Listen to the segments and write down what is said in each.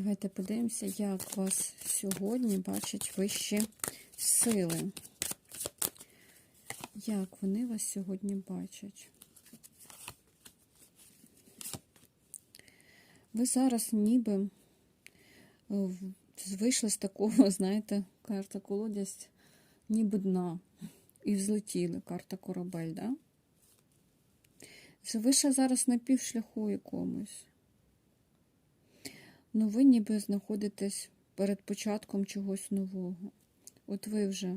Давайте подивимося, як вас сьогодні бачать вищі сили. Як вони вас сьогодні бачать? Ви зараз ніби е, вийшли з такого, знаєте, карта колодязь, ніби дна. І взлетіли карта корабель, да? Це Ви ще зараз на півшляху якомусь. Ну, ви ніби знаходитесь перед початком чогось нового. От ви вже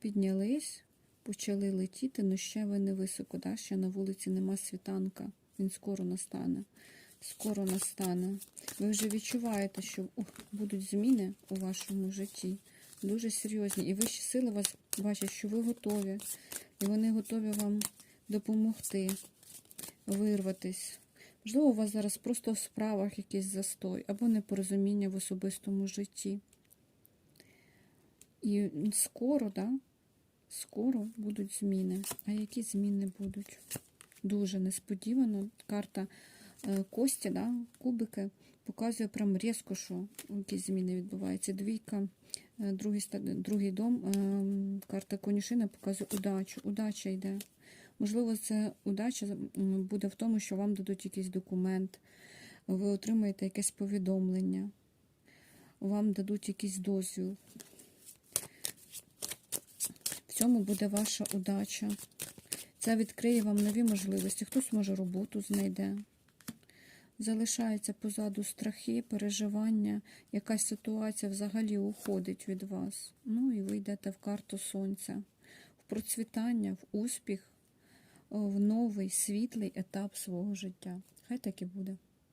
піднялись, почали летіти, але ще ви не високо, да? ще на вулиці нема світанка. Він скоро настане. Скоро настане. Ви вже відчуваєте, що ух, будуть зміни у вашому житті. Дуже серйозні. І вищі сили вас бачать, що ви готові. І вони готові вам допомогти вирватись. Можливо, у вас зараз просто в справах якийсь застой або непорозуміння в особистому житті. І скоро, да, скоро будуть зміни. А які зміни будуть? Дуже несподівано. Карта е, Кості, да, кубики, показує прям різко, що якісь зміни відбуваються. Двійка, е, другий, другий дом, е, карта конюшина показує удачу. Удача йде. Можливо, це удача буде в тому, що вам дадуть якийсь документ, ви отримаєте якесь повідомлення, вам дадуть якийсь дозвіл. В цьому буде ваша удача. Це відкриє вам нові можливості. Хтось може роботу знайде. Залишаються позаду страхи, переживання, якась ситуація взагалі уходить від вас. Ну і ви йдете в карту сонця, в процвітання, в успіх, в новий світлий етап свого життя. Хай так і буде.